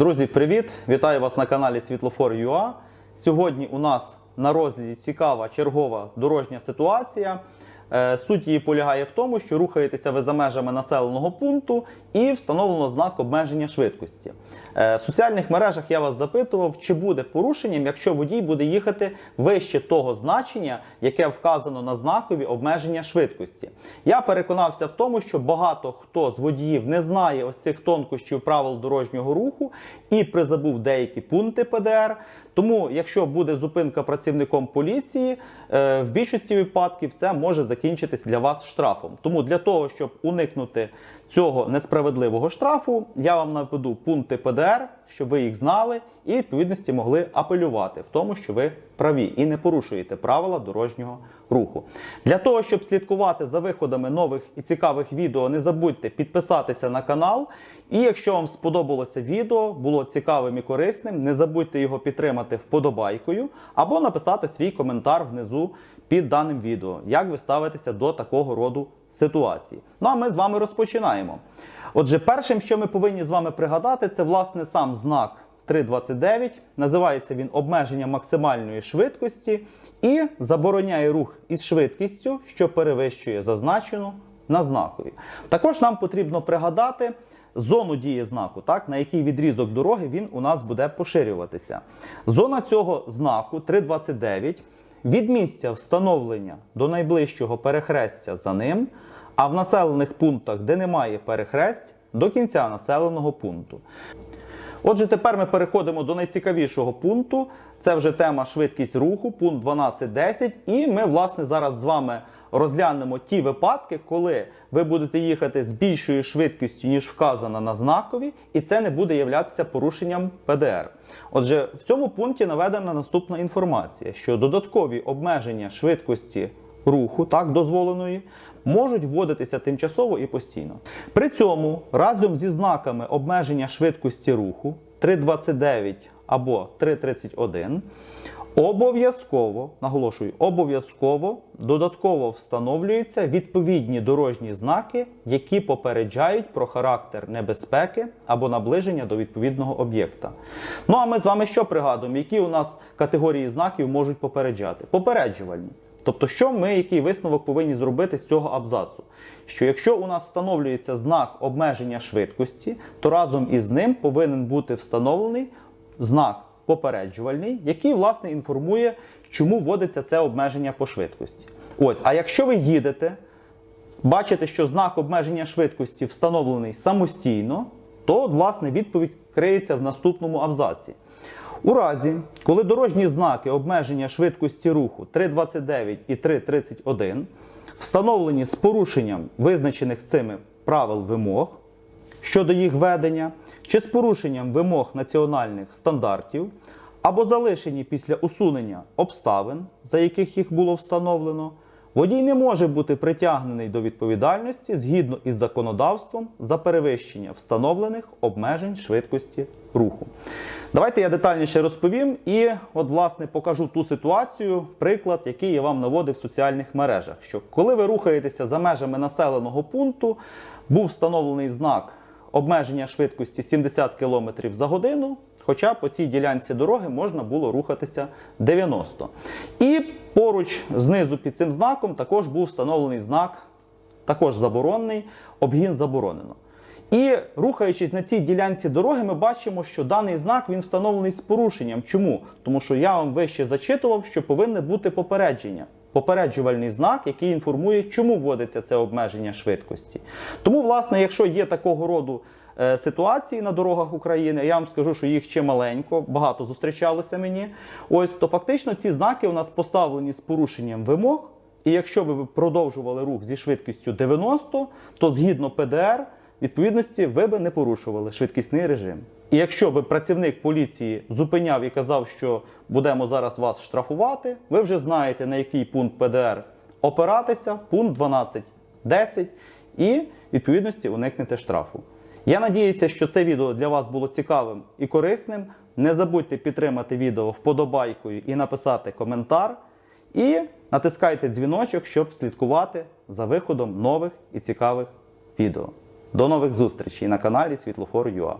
Друзі, привіт! Вітаю вас на каналі Світлофор.ua. Сьогодні у нас на розгляді цікава чергова дорожня ситуація. Е, Суть її полягає в тому, що рухаєтеся ви за межами населеного пункту і встановлено знак обмеження швидкості. Е, В соціальних мережах я вас запитував, чи буде порушенням, якщо водій буде їхати вище того значення, яке вказано на знакові обмеження швидкості. Я переконався в тому, що багато хто з водіїв не знає ось цих тонкощів правил дорожнього руху і призабув деякі пункти ПДР. Тому, якщо буде зупинка працівником поліції, в більшості випадків це може закінчитись для вас штрафом. Тому для того, щоб уникнути цього несправедливого штрафу, я вам наведу пункти ПДР, щоб ви їх знали і відповідності могли апелювати в тому, що ви праві і не порушуєте правила дорожнього руху. Для того, щоб слідкувати за виходами нових і цікавих відео, не забудьте підписатися на канал. І якщо вам сподобалося відео, було цікавим і корисним, не забудьте його підтримати вподобайкою або написати свій коментар внизу під даним відео, як ви ставитеся до такого роду ситуації. Ну а ми з вами розпочинаємо. Отже, першим, що ми повинні з вами пригадати, це власне сам знак 329. Називається він обмеження максимальної швидкості і забороняє рух із швидкістю, що перевищує зазначену на знакові. Також нам потрібно пригадати зону дії знаку, так, на який відрізок дороги він у нас буде поширюватися. Зона цього знаку 329 від місця встановлення до найближчого перехрестя за ним, а в населених пунктах, де немає перехресть, до кінця населеного пункту. Отже, тепер ми переходимо до найцікавішого пункту. Це вже тема швидкість руху, пункт 12.10. І ми, власне, зараз з вами розглянемо ті випадки, коли ви будете їхати з більшою швидкістю, ніж вказано на знакові, і це не буде являтися порушенням ПДР. Отже, в цьому пункті наведена наступна інформація, що додаткові обмеження швидкості руху, так дозволеної, можуть вводитися тимчасово і постійно. При цьому разом зі знаками обмеження швидкості руху 3.29 або 3.31 обов'язково, наголошую, обов'язково додатково встановлюються відповідні дорожні знаки, які попереджають про характер небезпеки або наближення до відповідного об'єкта. Ну а ми з вами що пригадуємо, які у нас категорії знаків можуть попереджати? Попереджувальні. Тобто, що ми, який висновок повинні зробити з цього абзацу? Що якщо у нас встановлюється знак обмеження швидкості, то разом із ним повинен бути встановлений знак попереджувальний, який власне інформує, чому вводиться це обмеження по швидкості. Ось, а якщо ви їдете, бачите, що знак обмеження швидкості встановлений самостійно, то власне відповідь криється в наступному абзаці. У разі, коли дорожні знаки обмеження швидкості руху 3.29 і 3.31 встановлені з порушенням визначених цими правил вимог щодо їх ведення, чи з порушенням вимог національних стандартів, або залишені після усунення обставин, за яких їх було встановлено, водій не може бути притягнений до відповідальності згідно із законодавством за перевищення встановлених обмежень швидкості руху. Давайте я детальніше розповім і, от, власне, покажу ту ситуацію, приклад, який я вам наводив в соціальних мережах. Що коли ви рухаєтеся за межами населеного пункту, був встановлений знак обмеження швидкості 70 км за годину, хоча по цій ділянці дороги можна було рухатися 90. І поруч знизу під цим знаком також був встановлений знак, також заборонений, обгін заборонено. І рухаючись на цій ділянці дороги, ми бачимо, що даний знак він встановлений з порушенням. Чому? Тому що я вам вище зачитував, що повинне бути попередження. Попереджувальний знак, який інформує, чому вводиться це обмеження швидкості. Тому, власне, якщо є такого роду е, ситуації на дорогах України, я вам скажу, що їх чималенько, багато зустрічалося мені. Ось то фактично ці знаки у нас поставлені з порушенням вимог. І якщо ви продовжували рух зі швидкістю 90, то згідно ПДР відповідності ви би не порушували швидкісний режим. І якщо би працівник поліції зупиняв і казав, що будемо зараз вас штрафувати, ви вже знаєте, на який пункт ПДР опиратися, пункт 12.10, і відповідності уникнете штрафу. Я надіюся, що це відео для вас було цікавим і корисним. Не забудьте підтримати відео вподобайкою і написати коментар. І натискайте дзвіночок, щоб слідкувати за виходом нових і цікавих відео. До нових зустрічей на каналі Світлофор.ua.